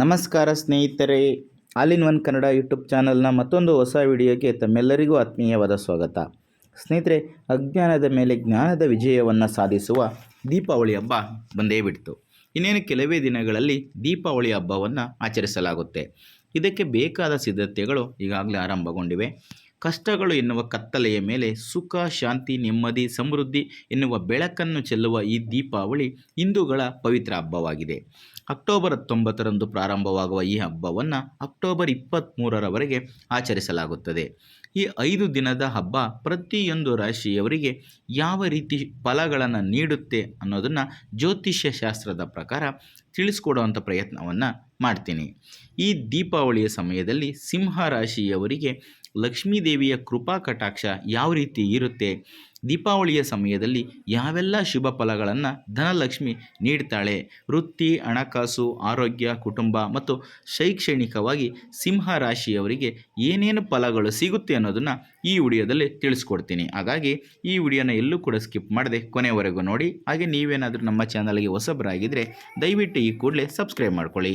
ನಮಸ್ಕಾರ ಸ್ನೇಹಿತರೆ. All in one Kannada YouTube ಚಾನಲ್ನ ಮತ್ತೊಂದು ಹೊಸ ವಿಡಿಯೋಗೆ ತಮ್ಮೆಲ್ಲರಿಗೂ ಆತ್ಮೀಯವಾದ ಸ್ವಾಗತ. ಸ್ನೇಹಿತರೆ, ಅಜ್ಞಾನದ ಮೇಲೆ ಜ್ಞಾನದ ವಿಜಯವನ್ನು ಸಾಧಿಸುವ ದೀಪಾವಳಿ ಹಬ್ಬ ಬಂದೇ ಬಿಡ್ತು. ಇನ್ನೇನು ಕೆಲವೇ ದಿನಗಳಲ್ಲಿ ದೀಪಾವಳಿ ಹಬ್ಬವನ್ನು ಆಚರಿಸಲಾಗುತ್ತೆ. ಇದಕ್ಕೆ ಬೇಕಾದ ಸಿದ್ಧತೆಗಳು ಈಗಾಗಲೇ ಆರಂಭಗೊಂಡಿವೆ. ಕಷ್ಟಗಳು ಎನ್ನುವ ಕತ್ತಲೆಯ ಮೇಲೆ ಸುಖ, ಶಾಂತಿ, ನೆಮ್ಮದಿ, ಸಮೃದ್ಧಿ ಎನ್ನುವ ಬೆಳಕನ್ನು ಚೆಲ್ಲುವ ಈ ದೀಪಾವಳಿ ಹಿಂದೂಗಳ ಪವಿತ್ರ ಹಬ್ಬವಾಗಿದೆ. ಅಕ್ಟೋಬರ್ ಹತ್ತೊಂಬತ್ತರಂದು ಪ್ರಾರಂಭವಾಗುವ ಈ ಹಬ್ಬವನ್ನು ಅಕ್ಟೋಬರ್ ಇಪ್ಪತ್ತ್ಮೂರರವರೆಗೆ ಆಚರಿಸಲಾಗುತ್ತದೆ. ಈ ಐದು ದಿನದ ಹಬ್ಬ ಪ್ರತಿಯೊಂದು ರಾಶಿಯವರಿಗೆ ಯಾವ ರೀತಿ ಫಲಗಳನ್ನು ನೀಡುತ್ತೆ ಅನ್ನೋದನ್ನು ಜ್ಯೋತಿಷ್ಯ ಶಾಸ್ತ್ರದ ಪ್ರಕಾರ ತಿಳಿಸ್ಕೊಡುವಂಥ ಪ್ರಯತ್ನವನ್ನು ಮಾಡ್ತೀನಿ. ಈ ದೀಪಾವಳಿಯ ಸಮಯದಲ್ಲಿ ಸಿಂಹ ರಾಶಿಯವರಿಗೆ ಲಕ್ಷ್ಮೀದೇವಿಯ ಕೃಪಾ ಕಟಾಕ್ಷ ಯಾವ ರೀತಿ ಇರುತ್ತೆ? ದೀಪಾವಳಿಯ ಸಮಯದಲ್ಲಿ ಯಾವೆಲ್ಲ ಶುಭ ಫಲಗಳನ್ನು ಧನಲಕ್ಷ್ಮಿ ನೀಡ್ತಾಳೆ? ವೃತ್ತಿ, ಹಣಕಾಸು, ಆರೋಗ್ಯ, ಕುಟುಂಬ ಮತ್ತು ಶೈಕ್ಷಣಿಕವಾಗಿ ಸಿಂಹ ರಾಶಿಯವರಿಗೆ ಏನೇನು ಫಲಗಳು ಸಿಗುತ್ತೆ ಅನ್ನೋದನ್ನು ಈ ವಿಡಿಯೋದಲ್ಲಿ ತಿಳಿಸ್ಕೊಡ್ತೀನಿ. ಹಾಗಾಗಿ ಈ ವಿಡಿಯೋನ ಎಲ್ಲೂ ಕೂಡ ಸ್ಕಿಪ್ ಮಾಡದೆ ಕೊನೆವರೆಗೂ ನೋಡಿ. ಹಾಗೆ ನೀವೇನಾದರೂ ನಮ್ಮ ಚಾನಲ್ಗೆ ಹೊಸಬರಾಗಿದ್ದರೆ ದಯವಿಟ್ಟು ಈ ಕೂಡಲೇ ಸಬ್ಸ್ಕ್ರೈಬ್ ಮಾಡ್ಕೊಳ್ಳಿ.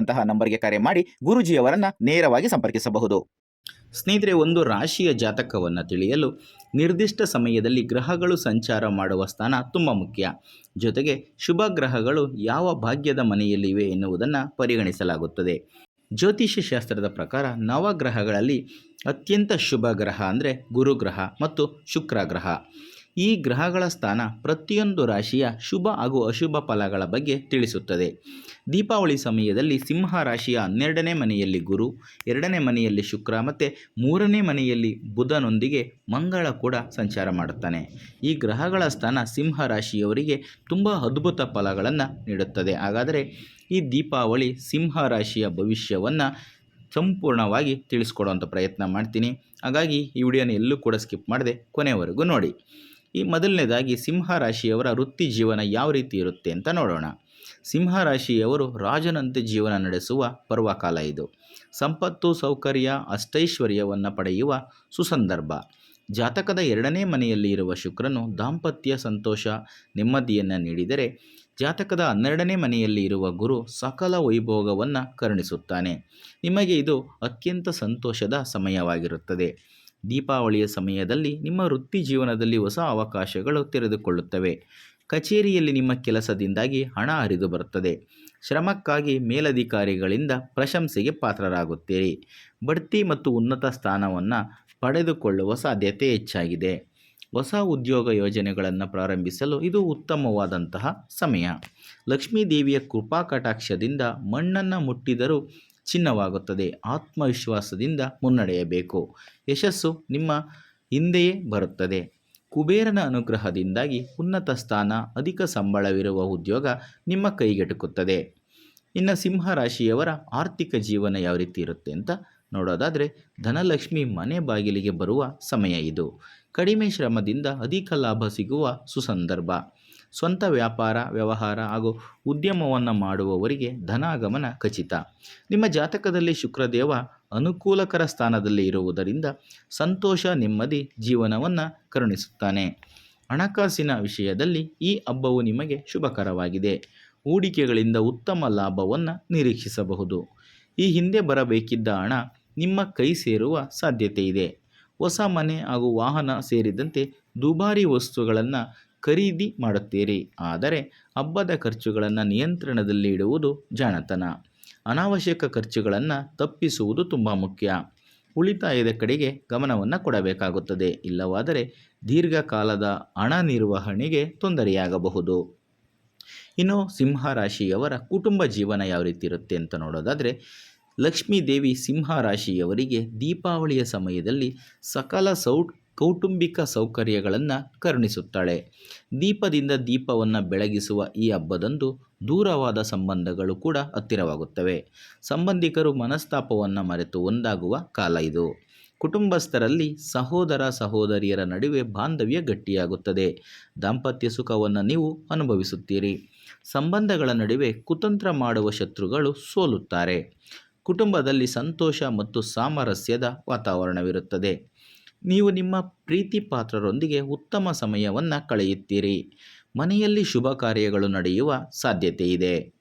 ಇರುವಂತಹ ನಂಬರ್ಗೆ ಕರೆ ಮಾಡಿ ಗುರುಜಿಯವರನ್ನ ನೇರವಾಗಿ ಸಂಪರ್ಕಿಸಬಹುದು. ಸ್ನೇಹಿತರೆ, ಒಂದು ರಾಶಿಯ ಜಾತಕವನ್ನು ತಿಳಿಯಲು ನಿರ್ದಿಷ್ಟ ಸಮಯದಲ್ಲಿ ಗ್ರಹಗಳು ಸಂಚಾರ ಮಾಡುವ ಸ್ಥಾನ ತುಂಬ ಮುಖ್ಯ. ಜೊತೆಗೆ ಶುಭ ಗ್ರಹಗಳು ಯಾವ ಭಾಗ್ಯದ ಮನೆಯಲ್ಲಿವೆ ಎನ್ನುವುದನ್ನು ಪರಿಗಣಿಸಲಾಗುತ್ತದೆ. ಜ್ಯೋತಿಷ್ಯ ಶಾಸ್ತ್ರದ ಪ್ರಕಾರ ನವಗ್ರಹಗಳಲ್ಲಿ ಅತ್ಯಂತ ಶುಭ ಗ್ರಹ ಅಂದರೆ ಗುರುಗ್ರಹ ಮತ್ತು ಶುಕ್ರ ಗ್ರಹ ಈ ಗ್ರಹಗಳ ಸ್ಥಾನ ಪ್ರತಿಯೊಂದು ರಾಶಿಯ ಶುಭ ಹಾಗೂ ಅಶುಭ ಫಲಗಳ ಬಗ್ಗೆ ತಿಳಿಸುತ್ತದೆ. ದೀಪಾವಳಿ ಸಮಯದಲ್ಲಿ ಸಿಂಹ ರಾಶಿಯ ಹನ್ನೆರಡನೇ ಮನೆಯಲ್ಲಿ ಗುರು, ಎರಡನೇ ಮನೆಯಲ್ಲಿ ಶುಕ್ರ ಮತ್ತು ಮೂರನೇ ಮನೆಯಲ್ಲಿ ಬುಧನೊಂದಿಗೆ ಮಂಗಳ ಕೂಡ ಸಂಚಾರ ಮಾಡುತ್ತಾನೆ. ಈ ಗ್ರಹಗಳ ಸ್ಥಾನ ಸಿಂಹ ರಾಶಿಯವರಿಗೆ ತುಂಬ ಅದ್ಭುತ ಫಲಗಳನ್ನು ನೀಡುತ್ತದೆ. ಹಾಗಾದರೆ ಈ ದೀಪಾವಳಿ ಸಿಂಹ ರಾಶಿಯ ಭವಿಷ್ಯವನ್ನು ಸಂಪೂರ್ಣವಾಗಿ ತಿಳಿಸ್ಕೊಡುವಂಥ ಪ್ರಯತ್ನ ಮಾಡ್ತೀನಿ. ಹಾಗಾಗಿ ಈ ವಿಡಿಯೋನ ಎಲ್ಲೂ ಕೂಡ ಸ್ಕಿಪ್ ಮಾಡದೆ ಕೊನೆವರೆಗೂ ನೋಡಿ. ಈ ಮೊದಲನೇದಾಗಿ ಸಿಂಹ ರಾಶಿಯವರ ವೃತ್ತಿ ಜೀವನ ಯಾವ ರೀತಿ ಇರುತ್ತೆ ಅಂತ ನೋಡೋಣ. ಸಿಂಹ ರಾಶಿಯವರು ರಾಜನಂತೆ ಜೀವನ ನಡೆಸುವ ಪರ್ವಕಾಲ ಇದು. ಸಂಪತ್ತು, ಸೌಕರ್ಯ, ಅಷ್ಟೈಶ್ವರ್ಯವನ್ನು ಪಡೆಯುವ ಸುಸಂದರ್ಭ. ಜಾತಕದ ಎರಡನೇ ಮನೆಯಲ್ಲಿ ಇರುವ ಶುಕ್ರನು ದಾಂಪತ್ಯ ಸಂತೋಷ, ನೆಮ್ಮದಿಯನ್ನು ನೀಡಿದರೆ ಜಾತಕದ ಹನ್ನೆರಡನೇ ಮನೆಯಲ್ಲಿ ಇರುವ ಗುರು ಸಕಲ ವೈಭೋಗವನ್ನು ಕರುಣಿಸುತ್ತಾನೆ. ನಿಮಗೆ ಇದು ಅತ್ಯಂತ ಸಂತೋಷದ ಸಮಯವಾಗಿರುತ್ತದೆ. ದೀಪಾವಳಿಯ ಸಮಯದಲ್ಲಿ ನಿಮ್ಮ ವೃತ್ತಿ ಜೀವನದಲ್ಲಿ ಹೊಸ ಅವಕಾಶಗಳು ತೆರೆದುಕೊಳ್ಳುತ್ತವೆ. ಕಚೇರಿಯಲ್ಲಿ ನಿಮ್ಮ ಕೆಲಸದಿಂದಾಗಿ ಹಣ ಹರಿದು ಬರುತ್ತದೆ. ಶ್ರಮಕ್ಕಾಗಿ ಮೇಲಧಿಕಾರಿಗಳಿಂದ ಪ್ರಶಂಸೆಗೆ ಪಾತ್ರರಾಗುತ್ತೀರಿ. ಬಡ್ತಿ ಮತ್ತು ಉನ್ನತ ಸ್ಥಾನವನ್ನು ಪಡೆದುಕೊಳ್ಳುವ ಸಾಧ್ಯತೆ ಹೆಚ್ಚಾಗಿದೆ. ಹೊಸ ಉದ್ಯೋಗ ಯೋಜನೆಗಳನ್ನು ಪ್ರಾರಂಭಿಸಲು ಇದು ಉತ್ತಮವಾದಂತಹ ಸಮಯ. ಲಕ್ಷ್ಮೀದೇವಿಯ ಕೃಪಾ ಕಟಾಕ್ಷದಿಂದ ಮಣ್ಣನ್ನು ಮುಟ್ಟಿದರೂ ಚಿನ್ನವಾಗುತ್ತದೆ ಆತ್ಮವಿಶ್ವಾಸದಿಂದ ಮುನ್ನಡೆಯಬೇಕು. ಯಶಸ್ಸು ನಿಮ್ಮ ಹಿಂದೆಯೇ ಬರುತ್ತದೆ. ಕುಬೇರನ ಅನುಗ್ರಹದಿಂದಾಗಿ ಉನ್ನತ ಸ್ಥಾನ, ಅಧಿಕ ಸಂಬಳವಿರುವ ಉದ್ಯೋಗ ನಿಮ್ಮ ಕೈಗೆಟುಕುತ್ತದೆ. ಇನ್ನು ಸಿಂಹ ರಾಶಿಯವರ ಆರ್ಥಿಕ ಜೀವನ ಯಾವ ರೀತಿ ಇರುತ್ತೆ ಅಂತ ನೋಡೋದಾದರೆ, ಧನಲಕ್ಷ್ಮಿ ಮನೆ ಬಾಗಿಲಿಗೆ ಬರುವ ಸಮಯ ಇದು. ಕಡಿಮೆ ಶ್ರಮದಿಂದ ಅಧಿಕ ಲಾಭ ಸಿಗುವ ಸುಸಂದರ್ಭ. ಸ್ವಂತ ವ್ಯಾಪಾರ, ವ್ಯವಹಾರ ಹಾಗೂ ಉದ್ಯಮವನ್ನು ಮಾಡುವವರಿಗೆ ಧನಾಗಮನ ಖಚಿತ. ನಿಮ್ಮ ಜಾತಕದಲ್ಲಿ ಶುಕ್ರದೇವ ಅನುಕೂಲಕರ ಸ್ಥಾನದಲ್ಲಿ ಇರುವುದರಿಂದ ಸಂತೋಷ, ನೆಮ್ಮದಿ ಜೀವನವನ್ನು ಕರುಣಿಸುತ್ತಾನೆ. ಹಣಕಾಸಿನ ವಿಷಯದಲ್ಲಿ ಈ ಹಬ್ಬವು ನಿಮಗೆ ಶುಭಕರವಾಗಿದೆ. ಹೂಡಿಕೆಗಳಿಂದ ಉತ್ತಮ ಲಾಭವನ್ನು ನಿರೀಕ್ಷಿಸಬಹುದು. ಈ ಹಿಂದೆ ಬರಬೇಕಿದ್ದ ಹಣ ನಿಮ್ಮ ಕೈ ಸೇರುವ ಸಾಧ್ಯತೆ ಇದೆ ಹೊಸ ಮನೆ ಹಾಗೂ ವಾಹನ ಸೇರಿದಂತೆ ದುಬಾರಿ ವಸ್ತುಗಳನ್ನು ಖರೀದಿ ಮಾಡುತ್ತೀರಿ. ಆದರೆ ಹಬ್ಬದ ಖರ್ಚುಗಳನ್ನು ನಿಯಂತ್ರಣದಲ್ಲಿ ಇಡುವುದು ಜಾಣತನ. ಅನಾವಶ್ಯಕ ಖರ್ಚುಗಳನ್ನು ತಪ್ಪಿಸುವುದು ತುಂಬ ಮುಖ್ಯ. ಉಳಿತಾಯದ ಕಡೆಗೆ ಗಮನವನ್ನು ಕೊಡಬೇಕಾಗುತ್ತದೆ. ಇಲ್ಲವಾದರೆ ದೀರ್ಘಕಾಲದ ಹಣ ನಿರ್ವಹಣೆಗೆ ತೊಂದರೆಯಾಗಬಹುದು. ಇನ್ನು ಸಿಂಹ ರಾಶಿಯವರ ಕುಟುಂಬ ಜೀವನ ಯಾವ ರೀತಿ ಇರುತ್ತೆ ಅಂತ ನೋಡೋದಾದರೆ ಲಕ್ಷ್ಮೀ ದೇವಿ ಸಿಂಹ ರಾಶಿಯವರಿಗೆ ದೀಪಾವಳಿಯ ಸಮಯದಲ್ಲಿ ಸಕಲ ಸೌಟ್ ಕೌಟುಂಬಿಕ ಸೌಕರ್ಯಗಳನ್ನು ಕರುಣಿಸುತ್ತಾಳೆ. ದೀಪದಿಂದ ದೀಪವನ್ನು ಬೆಳಗಿಸುವ ಈ ಹಬ್ಬದಂದು ದೂರವಾದ ಸಂಬಂಧಗಳು ಕೂಡ ಹತ್ತಿರವಾಗುತ್ತವೆ. ಸಂಬಂಧಿಕರು ಮನಸ್ತಾಪವನ್ನು ಮರೆತು ಒಂದಾಗುವ ಕಾಲ ಇದು. ಕುಟುಂಬಸ್ಥರಲ್ಲಿ ಸಹೋದರ ಸಹೋದರಿಯರ ನಡುವೆ ಬಾಂಧವ್ಯ ಗಟ್ಟಿಯಾಗುತ್ತದೆ. ದಾಂಪತ್ಯ ಸುಖವನ್ನು ನೀವು ಅನುಭವಿಸುತ್ತೀರಿ. ಸಂಬಂಧಗಳ ನಡುವೆ ಕುತಂತ್ರ ಮಾಡುವ ಶತ್ರುಗಳು ಸೋಲುತ್ತಾರೆ. ಕುಟುಂಬದಲ್ಲಿ ಸಂತೋಷ ಮತ್ತು ಸಾಮರಸ್ಯದ ವಾತಾವರಣವಿರುತ್ತದೆ. ನೀವು ನಿಮ್ಮ ಪ್ರೀತಿ ಪಾತ್ರರೊಂದಿಗೆ ಉತ್ತಮ ಸಮಯವನ್ನು ಕಳೆಯುತ್ತೀರಿ. ಮನೆಯಲ್ಲಿ ಶುಭ ಕಾರ್ಯಗಳು ನಡೆಯುವ ಸಾಧ್ಯತೆ ಇದೆ.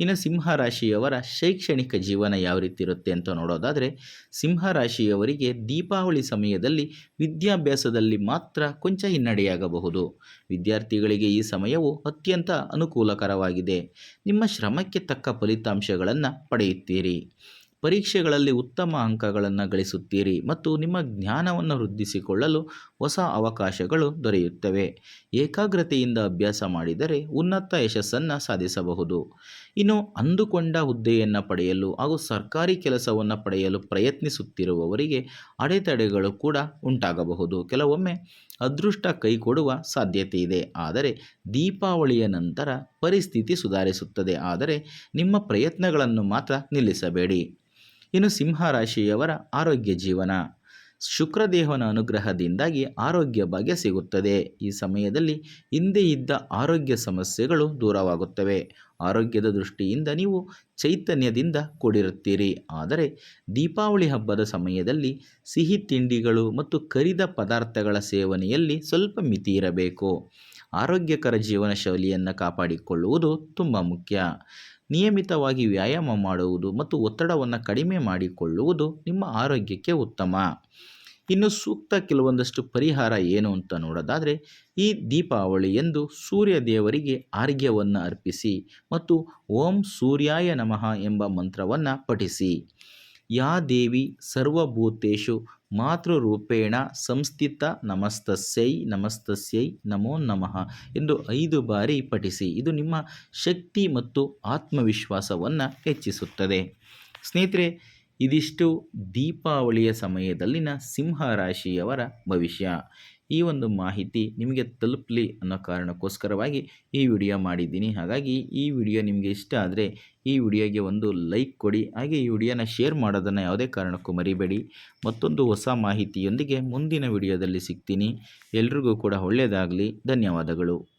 ಇನ್ನು ಸಿಂಹ ರಾಶಿಯವರ ಶೈಕ್ಷಣಿಕ ಜೀವನ ಯಾವ ರೀತಿ ಇರುತ್ತೆ ಅಂತ ನೋಡೋದಾದರೆ ಸಿಂಹ ರಾಶಿಯವರಿಗೆ ದೀಪಾವಳಿ ಸಮಯದಲ್ಲಿ ವಿದ್ಯಾಭ್ಯಾಸದಲ್ಲಿ ಮಾತ್ರ ಕೊಂಚ ಹಿನ್ನಡೆಯಾಗಬಹುದು. ವಿದ್ಯಾರ್ಥಿಗಳಿಗೆ ಈ ಸಮಯವು ಅತ್ಯಂತ ಅನುಕೂಲಕರವಾಗಿದೆ. ನಿಮ್ಮ ಶ್ರಮಕ್ಕೆ ತಕ್ಕ ಫಲಿತಾಂಶಗಳನ್ನು ಪಡೆಯುತ್ತೀರಿ. ಪರೀಕ್ಷೆಗಳಲ್ಲಿ ಉತ್ತಮ ಅಂಕಗಳನ್ನು ಗಳಿಸುತ್ತೀರಿ ಮತ್ತು ನಿಮ್ಮ ಜ್ಞಾನವನ್ನು ವೃದ್ಧಿಸಿಕೊಳ್ಳಲು ಹೊಸ ಅವಕಾಶಗಳು ದೊರೆಯುತ್ತವೆ. ಏಕಾಗ್ರತೆಯಿಂದ ಅಭ್ಯಾಸ ಮಾಡಿದರೆ ಉನ್ನತ ಯಶಸ್ಸನ್ನು ಸಾಧಿಸಬಹುದು. ಇನ್ನು ಅಂದುಕೊಂಡ ಹುದ್ದೆಯನ್ನು ಪಡೆಯಲು ಹಾಗೂ ಸರ್ಕಾರಿ ಕೆಲಸವನ್ನು ಪಡೆಯಲು ಪ್ರಯತ್ನಿಸುತ್ತಿರುವವರಿಗೆ ಅಡೆತಡೆಗಳು ಕೂಡ ಉಂಟಾಗಬಹುದು. ಕೆಲವೊಮ್ಮೆ ಅದೃಷ್ಟ ಕೈಕೊಡುವ ಸಾಧ್ಯತೆ ಇದೆ. ಆದರೆ ದೀಪಾವಳಿಯ ನಂತರ ಪರಿಸ್ಥಿತಿ ಸುಧಾರಿಸುತ್ತದೆ. ಆದರೆ ನಿಮ್ಮ ಪ್ರಯತ್ನಗಳನ್ನು ಮಾತ್ರ ನಿಲ್ಲಿಸಬೇಡಿ. ಇನ್ನು ಸಿಂಹ ರಾಶಿಯವರ ಆರೋಗ್ಯ ಜೀವನ. ಶುಕ್ರದೇಹನ ಅನುಗ್ರಹದಿಂದಾಗಿ ಆರೋಗ್ಯ ಭಾಗ್ಯ ಸಿಗುತ್ತದೆ. ಈ ಸಮಯದಲ್ಲಿ ಹಿಂದೆ ಇದ್ದ ಆರೋಗ್ಯ ಸಮಸ್ಯೆಗಳು ದೂರವಾಗುತ್ತವೆ. ಆರೋಗ್ಯದ ದೃಷ್ಟಿಯಿಂದ ನೀವು ಚೈತನ್ಯದಿಂದ ಕೂಡಿರುತ್ತೀರಿ. ಆದರೆ ದೀಪಾವಳಿ ಹಬ್ಬದ ಸಮಯದಲ್ಲಿ ಸಿಹಿ ತಿಂಡಿಗಳು ಮತ್ತು ಕರಿದ ಪದಾರ್ಥಗಳ ಸೇವನೆಯಲ್ಲಿ ಸ್ವಲ್ಪ ಮಿತಿ ಇರಬೇಕು ಆರೋಗ್ಯಕರ ಜೀವನ ಶೈಲಿಯನ್ನು ಕಾಪಾಡಿಕೊಳ್ಳುವುದು ತುಂಬ ಮುಖ್ಯ. ನಿಯಮಿತವಾಗಿ ವ್ಯಾಯಾಮ ಮಾಡುವುದು ಮತ್ತು ಒತ್ತಡವನ್ನು ಕಡಿಮೆ ಮಾಡಿಕೊಳ್ಳುವುದು ನಿಮ್ಮ ಆರೋಗ್ಯಕ್ಕೆ ಉತ್ತಮ. ಇನ್ನು ಸೂಕ್ತ ಕೆಲವೊಂದಷ್ಟು ಪರಿಹಾರ ಏನು ಅಂತ ನೋಡೋದಾದರೆ, ಈ ದೀಪಾವಳಿ ಎಂದು ಸೂರ್ಯ ದೇವರಿಗೆ ಆರ್ಘ್ಯವನ್ನು ಅರ್ಪಿಸಿ ಮತ್ತು ಓಂ ಸೂರ್ಯಾಯ ನಮಃ ಎಂಬ ಮಂತ್ರವನ್ನು ಪಠಿಸಿ. ಯಾ ದೇವಿ ಸರ್ವಭೂತೇಶು ಮಾತೃರೂಪೇಣ ಸಂಸ್ಥಿತ ನಮಸ್ತಸ್ಯೈ ನಮಸ್ತಸ್ಯೈ ನಮೋ ನಮಃ ಎಂದು ಐದು ಬಾರಿ ಪಠಿಸಿ. ಇದು ನಿಮ್ಮ ಶಕ್ತಿ ಮತ್ತು ಆತ್ಮವಿಶ್ವಾಸವನ್ನು ಹೆಚ್ಚಿಸುತ್ತದೆ. ಸ್ನೇಹಿತರೆ, ಇದಿಷ್ಟು ದೀಪಾವಳಿಯ ಸಮಯದಲ್ಲಿನ ಸಿಂಹ ರಾಶಿಯವರ ಭವಿಷ್ಯ. ಈ ಒಂದು ಮಾಹಿತಿ ನಿಮಗೆ ತಲುಪಲಿ ಅನ್ನೋ ಕಾರಣಕ್ಕೋಸ್ಕರವಾಗಿ ಈ ವಿಡಿಯೋ ಮಾಡಿದ್ದೀನಿ. ಹಾಗಾಗಿ ಈ ವಿಡಿಯೋ ನಿಮಗೆ ಇಷ್ಟ ಆದರೆ ಈ ವಿಡಿಯೋಗೆ ಒಂದು ಲೈಕ್ ಕೊಡಿ. ಹಾಗೆ ಈ ವಿಡಿಯೋನ ಶೇರ್ ಮಾಡೋದನ್ನು ಯಾವುದೇ ಕಾರಣಕ್ಕೂ ಮರಿಬೇಡಿ. ಮತ್ತೊಂದು ಹೊಸ ಮಾಹಿತಿಯೊಂದಿಗೆ ಮುಂದಿನ ವಿಡಿಯೋದಲ್ಲಿ ಸಿಗ್ತೀನಿ. ಎಲ್ರಿಗೂ ಕೂಡ ಒಳ್ಳೆಯದಾಗಲಿ. ಧನ್ಯವಾದಗಳು.